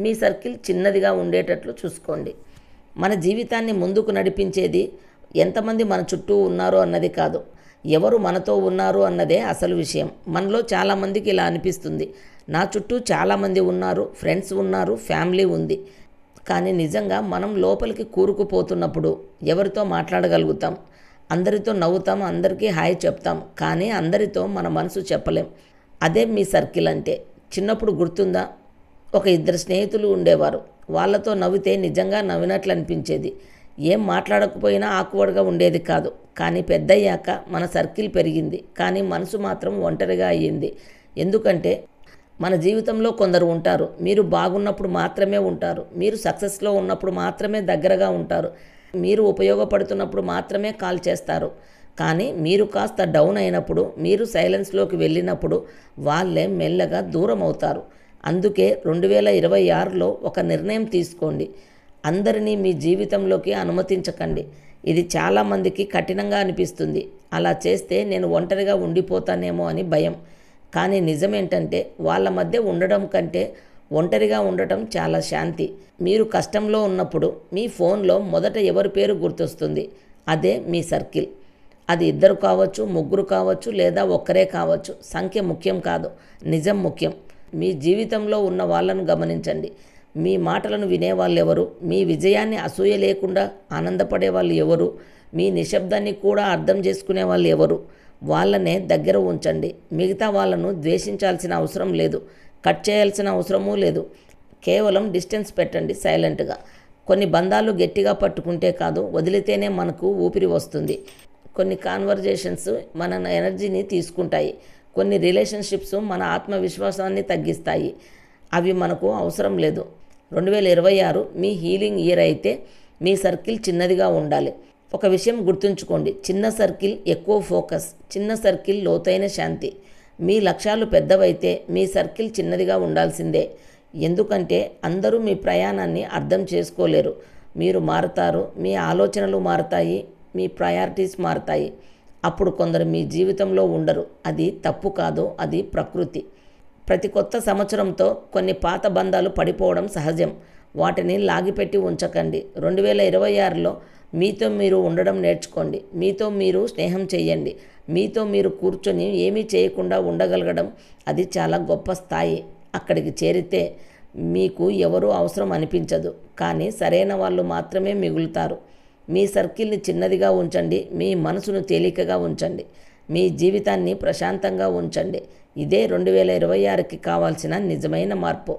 మీ circle చిన్నదిగా ఉండేటట్లు చూసుకోండి. మన జీవితాన్ని ముందుకు నడిపించేది ఎంతమంది మన చుట్టూ ఉన్నారు అన్నది కాదు. ఎవరు మనతో ఉన్నారు అన్నదే అసలు విషయం. మనలో చాలామందికి ఇలా అనిపిస్తుంది. నా చుట్టూ చాలామంది ఉన్నారు ఫ్రెండ్స్ ఉన్నారు ఫ్యామిలీ ఉంది. కానీ నిజంగా మనం లోపలికి కూరుకుపోతున్నప్పుడు ఎవరితో మాట్లాడగలుగుతాం? అందరితో నవ్వుతాం అందరికీ హాయ్ చెప్తాం. కానీ అందరితో మన మనసు చెప్పలేం. అదే మీ సర్కిల్ అంటే. చిన్నప్పుడు గుర్తుందా? ఒక ఇద్దరు స్నేహితులు ఉండేవారు. వాళ్ళతో నవ్వితే నిజంగా నవ్వినట్లు అనిపించేది ఏం మాట్లాడకపోయినా ఆకువడగా ఉండేది కాదు. కానీ పెద్దయ్యాక మన సర్కిల్ పెరిగింది. కానీ మనసు మాత్రం ఒంటరిగా అయ్యింది. ఎందుకంటే మన జీవితంలో కొందరు ఉంటారు. మీరు బాగున్నప్పుడు మాత్రమే ఉంటారు. మీరు సక్సెస్లో ఉన్నప్పుడు మాత్రమే దగ్గరగా ఉంటారు. మీరు ఉపయోగపడుతున్నప్పుడు మాత్రమే కాల్ చేస్తారు. కానీ మీరు కాస్త డౌన్ అయినప్పుడు మీరు సైలెన్స్లోకి వెళ్ళినప్పుడు వాళ్ళే మెల్లగా దూరం అవుతారు అందుకే రెండు వేల ఇరవై ఆరులో ఒక నిర్ణయం తీసుకోండి. అందరినీ మీ జీవితంలోకి అనుమతించకండి. ఇది చాలామందికి కఠినంగా అనిపిస్తుంది. అలా చేస్తే నేను ఒంటరిగా ఉండిపోతానేమో అని భయం. కానీ నిజమేంటంటే వాళ్ళ మధ్య ఉండడం కంటే ఒంటరిగా ఉండటం చాలా శాంతి. మీరు కష్టంలో ఉన్నప్పుడు మీ ఫోన్లో మొదట ఎవరి పేరు గుర్తొస్తుంది? అదే మీ సర్కిల్. అది ఇద్దరు కావచ్చు ముగ్గురు కావచ్చు లేదా ఒక్కరే కావచ్చు. సంఖ్య ముఖ్యం కాదు. నిజం ముఖ్యం. మీ జీవితంలో ఉన్న వాళ్ళను గమనించండి. మీ మాటలను వినేవాళ్ళు ఎవరు మీ విజయాన్ని అసూయ లేకుండా ఆనందపడే వాళ్ళు ఎవరు? మీ నిశ్శబ్దాన్ని కూడా అర్థం చేసుకునే వాళ్ళు ఎవరు? వాళ్ళనే దగ్గర ఉంచండి. మిగతా వాళ్ళను ద్వేషించాల్సిన అవసరం లేదు. కట్ చేయాల్సిన అవసరమూ లేదు. కేవలం డిస్టెన్స్ పెట్టండి సైలెంట్గా. కొన్ని బంధాలు గట్టిగా పట్టుకుంటే కాదు వదిలితేనే మనకు ఊపిరి వస్తుంది. కొన్ని కాన్వర్జేషన్స్ మన ఎనర్జీని తీసుకుంటాయి. కొన్ని రిలేషన్షిప్స్ మన ఆత్మవిశ్వాసాన్ని తగ్గిస్తాయి. అవి మనకు అవసరం లేదు. రెండు వేల ఇరవై ఆరు మీ హీలింగ్ ఇయర్ అయితే మీ సర్కిల్ చిన్నదిగా ఉండాలి. ఒక విషయం గుర్తుంచుకోండి. చిన్న సర్కిల్ ఎక్కువ ఫోకస్ చిన్న సర్కిల్ లోతైన శాంతి. మీ లక్ష్యాలు పెద్దవైతే మీ సర్కిల్ చిన్నదిగా ఉండాల్సిందే. ఎందుకంటే అందరూ మీ ప్రయాణాన్ని అర్థం చేసుకోలేరు. మీరు మారుతారు మీ ఆలోచనలు మారుతాయి మీ ప్రయారిటీస్ మారుతాయి. అప్పుడు కొందరు మీ జీవితంలో ఉండరు. అది తప్పు కాదు అది ప్రకృతి. ప్రతి కొత్త సంవత్సరంతో కొన్ని పాత బంధాలు పడిపోవడం సహజం. వాటిని లాగిపెట్టి ఉంచకండి. రెండు వేల ఇరవై ఆరులో మీతో మీరు ఉండడం నేర్చుకోండి. మీతో మీరు స్నేహం చేయండి. మీతో మీరు కూర్చొని ఏమీ చేయకుండా ఉండగలగడం అది చాలా గొప్ప స్థాయి. అక్కడికి చేరితే మీకు ఎవరూ అవసరం అనిపించదు. కానీ సరైన వాళ్ళు మాత్రమే మిగులుతారు. మీ సర్కిల్ని చిన్నదిగా ఉంచండి మీ మనసును తేలికగా ఉంచండి మీ జీవితాన్ని ప్రశాంతంగా ఉంచండి. ఇదే రెండు వేల ఇరవై ఆరుకి కావాల్సిన నిజమైన మార్పు.